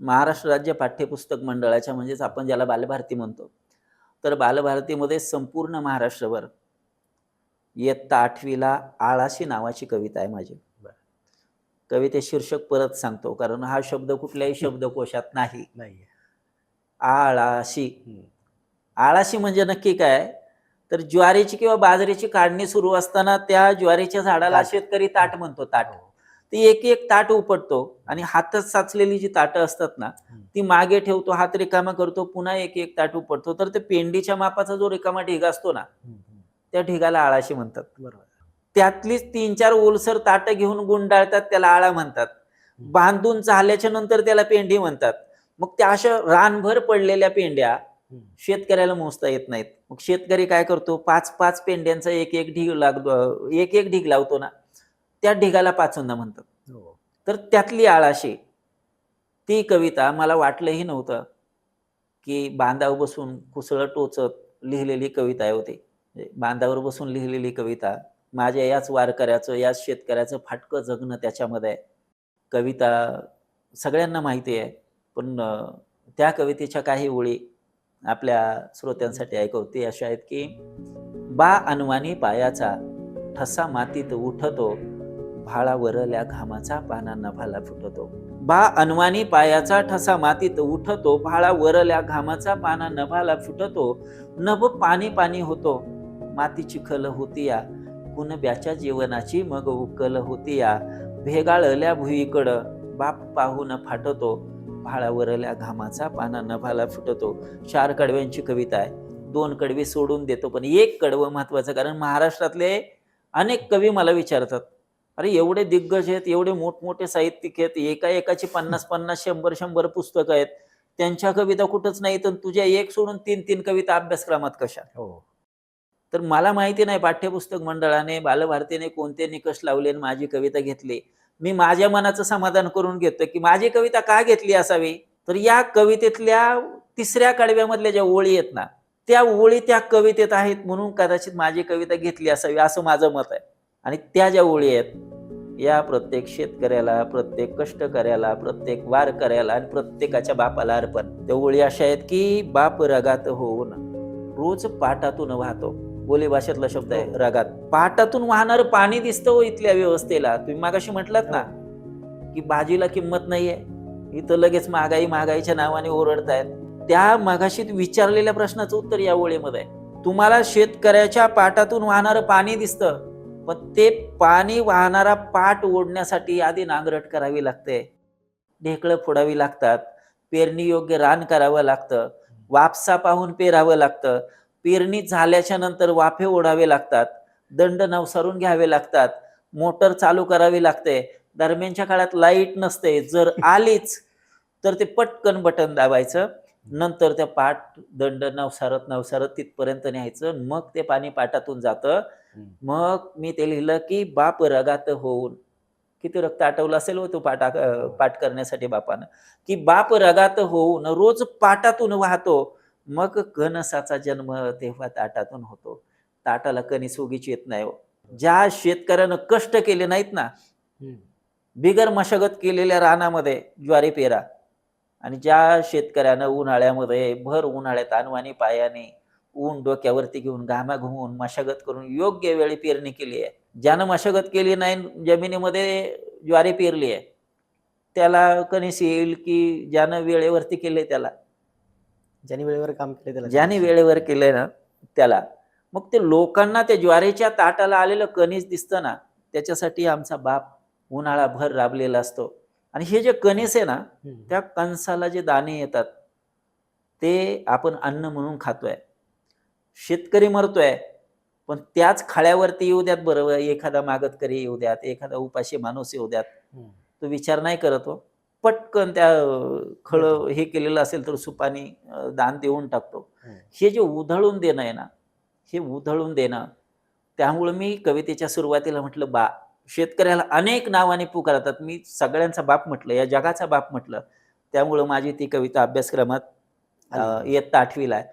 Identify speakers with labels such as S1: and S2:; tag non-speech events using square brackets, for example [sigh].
S1: महाराष्ट्र राज्य पाठ्यपुस्तक मंडळाच्या म्हणजेच आपण ज्याला बालभारती म्हणतो तर बालभारतीमध्ये संपूर्ण महाराष्ट्रभर इयत्ता आठवीला आळाशी नावाची कविता आहे माझी. कविते शीर्षक परत सांगतो कारण हा शब्द कुठल्याही [laughs] शब्दकोशात नाही आळाशी. आळाशी म्हणजे नक्की काय तर ज्वारीची किंवा बाजरीची काढणी सुरू असताना त्या ज्वारीच्या झाडाला. शेतकरी ताट म्हणतो ताट
S2: हो.
S1: ती एक एक ताट उपटतो आणि हातात साचलेली जी ताटं असतात ना. ती मागे ठेवतो हात रिकामा करतो पुन्हा एक एक ताट उपटतो. तर ते पेंडीच्या मापाचा जो रिकामा ढिग असतो ना. त्या ढिगाला आळाशी म्हणतात.
S2: बरोबर.
S1: त्यातलीच तीन चार ओलसर ताटं घेऊन गुंडाळतात त्याला आळा म्हणतात. बांधून झाल्याच्यानंतर त्याला पेंडी म्हणतात. मग त्या अशा रानभर पडलेल्या पेंड्या. शेतकऱ्याला मोजता येत नाहीत. मग शेतकरी काय करतो पाच पाच पेंड्यांचा एक एक ढीग लागतो एक एक ढीग लावतो ना त्या ढिगाला पाचोंदा म्हणतात.
S2: हो.
S1: तर त्यातली आळाशी ती कविता मला वाटलंही नव्हतं की बांधावर बसून कुसळ टोचत लिहिलेली कविता आहे होती म्हणजे बांधावर बसून लिहिलेली कविता माझ्या याच वारकऱ्याचं याच शेतकऱ्याचं फाटकं जगणं त्याच्यामध्ये कविता सगळ्यांना माहिती आहे पण त्या कवितेच्या काही ओळी आपल्या श्रोत्यांसाठी ऐकवते. अशा आहेत की बा अनवानी पायाचा ठसा मातीत उठतो भाळावरल्या घामाचा पाना नभाला फुटतो. बा अनवानी पायाचा ठसा मातीत उठतो भाळा वरल्या घामाचा पाना नभाला फुटतो नभ पाणी पाणी होतो. मातीची खल होती या कुणब्याच्या जीवनाची मग उकल होती या भेगाळल्या भुईकडं बाप पाहून फाटतो भाळावरल्या घामाचा पाना नभाला फुटतो. चार कडव्यांची कविता आहे. दोन कडवी सोडून देतो पण एक कडवं महत्वाचं कारण महाराष्ट्रातले अनेक कवी मला विचारतात. अरे एवढे दिग्गज आहेत एवढे मोठमोठे साहित्यिक आहेत एका एकाची पन्नास पन्नास शंभर शंभर पुस्तकं आहेत. त्यांच्या कविता कुठंच नाही तर तुझ्या एक सोडून तीन तीन कविता अभ्यासक्रमात कशा?
S2: हो.
S1: तर मला माहिती नाही पाठ्यपुस्तक मंडळाने बालभारतीने कोणते निकष लावले आणि माझी कविता घेतली. मी माझ्या मनाचं समाधान करून घेतो की माझी कविता का घेतली असावी? तर या कवितेतल्या तिसऱ्या कडव्यामधल्या ज्या ओळी आहेत ना त्या ओळी त्या कवितेत आहेत म्हणून कदाचित माझी कविता घेतली असावी असं माझं मत आहे. आणि त्या ज्या ओळी आहेत या प्रत्येक शेतकऱ्याला प्रत्येक कष्टकऱ्याला प्रत्येक वारकऱ्याला आणि प्रत्येकाच्या बापाला अर्पण. त्या ओळी अशा आहेत की बाप रगात होऊन रोज पाटातून वाहतो. बोली भाषेतला शब्द आहे रगात. पाटातून वाहणार पाणी दिसतं हो इथल्या व्यवस्थेला. तुम्ही मागाशी म्हटलात ना की भाजीला किंमत नाहीये. इथं लगेच महागाई महागाईच्या नावाने ओरडतायत. त्या मागाशी विचारलेल्या प्रश्नाचं उत्तर या ओळीमध्ये आहे. तुम्हाला शेतकऱ्याच्या पाटातून वाहणारं पाणी दिसतं. मग ते पाणी वाहणारा पाट ओढण्यासाठी आधी नांगरट करावी लागते. ढेकळं फोडावी लागतात. पेरणी योग्य रान करावं लागतं. वापसा पाहून पेरावं लागतं. पेरणी झाल्याच्यानंतर वाफे ओढावे लागतात. दंड नवसारून घ्यावे लागतात. मोटर चालू करावी लागते. दरम्यानच्या काळात लाइट नसते. जर आलीच तर ते पटकन बटन दाबायचं. नंतर त्या पाट दंड नवसारत नवसारत तिथपर्यंत न्यायचं. मग ते पाणी पाटातून जातं. मग मी ते लिहिलं की बाप रगात होऊन. किती रक्त आटवलं असेल हो तो पाटा अं, पाठ करण्यासाठी बापानं. की बाप रगात होऊन रोज पाटातून वाहतो. मग कणसाचा जन्म तेव्हा ताटातून होतो. ताटाला कणीस उगीच येत नाही हो. ज्या शेतकऱ्यानं कष्ट केले नाहीत ना. बिगर मशागत केलेल्या रानामध्ये ज्वारी पेरा. आणि ज्या शेतकऱ्यानं उन्हाळ्यामध्ये भर उन्हाळ्यात अनवाणी पायाने ऊन डोक्यावरती घेऊन घामा घुमून मशागत करून योग्य वेळी पेरणी केली आहे. ज्यानं मशागत केली नाही जमिनीमध्ये ज्वारी पेरली आहे त्याला कणीस येईल की ज्यानं वेळेवरती केले त्याला?
S2: ज्यांनी वेळेवर काम केले त्याला.
S1: ज्याने वेळेवर केलंय ना त्याला. मग ते लोकांना त्या ज्वारीच्या ताटाला आलेलं कणीस दिसतं ना त्याच्यासाठी आमचा बाप उन्हाळा भर राबलेला असतो. आणि हे जे कणीस आहे ना. त्या कणसाला जे दाणे येतात ते आपण अन्न म्हणून खातोय शेतकरी मरतोय पण त्याच खाळ्यावरती येऊ द्यात बरोबर एखादा मागतकरी येऊ द्यात एखादा उपाशी माणूस येऊ द्यात. तो विचार नाही करत हो पटकन त्या खळ हे केलेलं असेल तर सुपानी दान देऊन टाकतो. हे जे उधळून देणं आहे ना हे उधळून देणं त्यामुळं मी कवितेच्या सुरुवातीला म्हटलं बा शेतकऱ्याला अनेक नावाने पुकारतात. मी सगळ्यांचा बाप म्हटलं या जगाचा बाप म्हटलं. त्यामुळं माझी ती कविता अभ्यासक्रमात. इयत्ता आठवीला आहे.